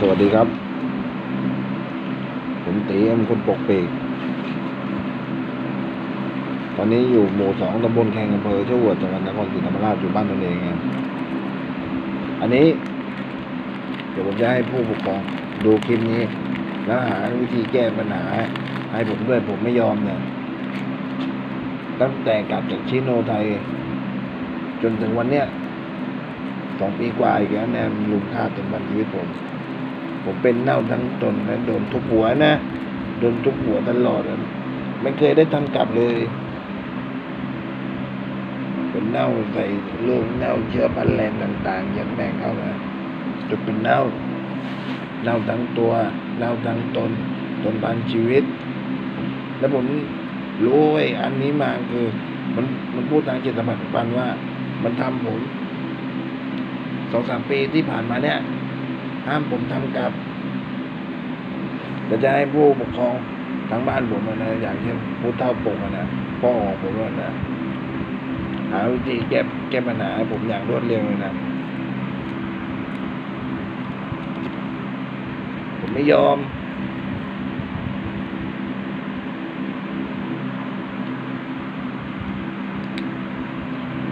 สวัสดีครับ ผมตีเอ็มคนปกปีกตอนนี้อยู่หมู่สองตำบลแข่งอำเภอเชั่วจังหวัดนครศรีธรรมราชอยู่บ้านตนเองไงอันนี้ เดี๋ยวผมจะให้ผู้ปกครองดูคลิปนี้ แล้วหาวิธีแก้ปัญหา ให้ผมด้วยผมไม่ยอมเนี่ยตั้งแต่กลับจากชิโนไทย จนถึงวันเนี้ยสองปีกว่าอีกแล้วเนี่ยลุมฆ่าจนวันชีวิตผม ผมเป็นเน่าทั้งตนนะโดนทุบหัวนะโดนทุบหัวตลอดอะไม่เคยได้ทำกลับเลยเป็นเน่าใส่ลูกเน่าเชื้อพันแรงต่างๆยันแบ่งเข้ามาจนเป็นเน่าเน่าทั้งตัวเน่าทั้งตนตนพันชีวิต แล้วผมรู้ไอ้อันนี้มาคือมันมันพูดทางจิตสัมผัสว่า มันทำผมสองสามปีที่ผ่านมาเนี่ย ห้ามผมทำกับแต่จะให้ผู้ปกครองทางบ้านผมนะอย่างเช่นผู้เฒ่าปกนะพ่อของผมนะหาวิธีแก้แก้ปัญหาให้ผมอย่างรวดเร็วเลยนะผมไม่ยอม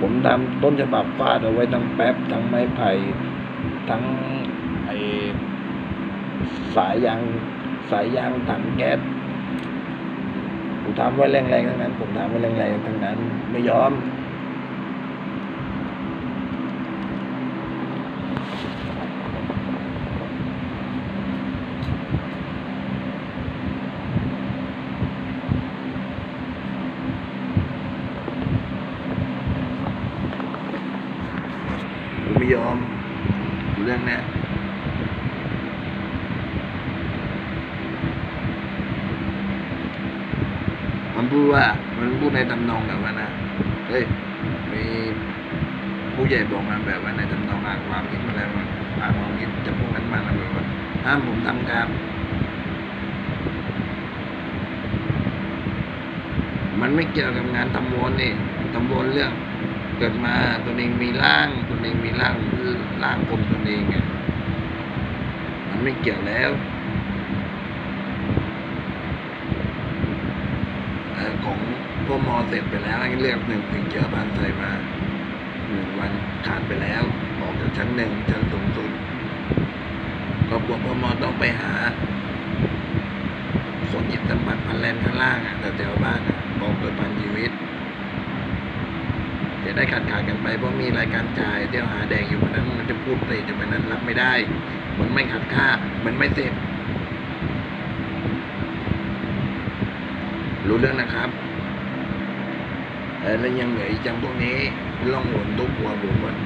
ผมทำต้นฉบับฟาดเอาไว้ทั้งแป๊บทั้งไม้ไผ่ทั้ง สายยางสายยางถังแก๊สผมทำไว้แรงๆทั้งนั้น ผมทำไว้แรงๆทั้งนั้น ไม่ยอมผมไม่ยอมเรื่องเนี้ย พูดว่ามันพูดในทำนองแบบว่านะเฮ้ยมีผู้ใหญ่บอกมาแบบว่าในทำนองอ่านความคิดมาแล้วว่าอ่านความคิดจะพวกนั้นมาแล้วแบบว่าห้ามผมทำการมันไม่เกี่ยวกับงานทำวนนี่ทำวนเรื่อง เกิดมาตัวเองมีร่างตัวเองมีร่างร่างคนตัวเองไงมันไม่เกี่ยวแล้วเออของ พวกมอเสร็จไปแล้วให้เลือกหนึ่งถึงเจอพันใส่มาหนึ่งวันขาดไปแล้วออกจากชั้นหนึ่งชั้นสูงสุดก็บวกพมต้องไปหา คนยิบสมผัสพันแลนข้างล่างอะแต่แถวบ้านบอกเกิดพันชีวิตจะได้ขาดขาดกันไปเพราะมีรายการจ่ายเที่ยวหาแดงอยู่วันนั้นมันจะพูดเปรตอยู่วันนั้นรับไม่ได้ มันไม่ขัดค่า มันไม่เสร็จรู้เรื่องนะครับ แล้วยังเหลืออีกจังพวกนี้ล่องหนทุกหัวผมวัน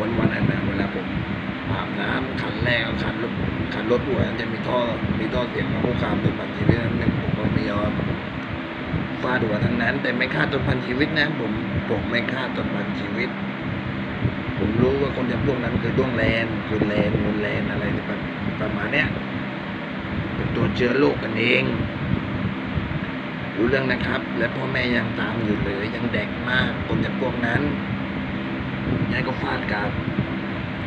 วันวันอันนั้นเวลาผมอาบน้ำขันแรกขันรถขันรถหัวจะมีท่อมีท่อเสียงมาคุกคามตัวปันชีวิตนั้นผมก็ไม่ยอมฟาดหัวทั้งนั้น แต่ไม่ฆ่าต้นพันชีวิตนะผมผมไม่ฆ่าต้นพันชีวิต ผมรู้ว่าคนอย่างพวกนั้นคือด้วงแลนคือแลนมูลแลนอะไรประมาณเนี้ยเป็นตัวเชื้อโรคกันเอง รู้เรื่องนะครับ และพ่อแม่ยังตามอยู่เลย ยังเด็กมากคนอย่างพวกนั้นยายก็ฟาดกลับ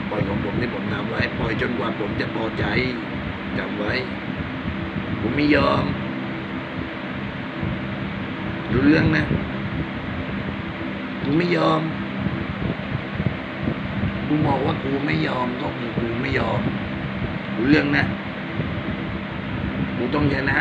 ปล่อยของผมที่ผมทำไว้ปล่อยจนกว่าผมจะพอใจจำไว้ ผมไม่ยอมรู้เรื่องนะกูไม่ยอมกูบอกว่ากูไม่ยอมก็คือกูไม่ยอมรู้เรื่องนะกูต้องชนะ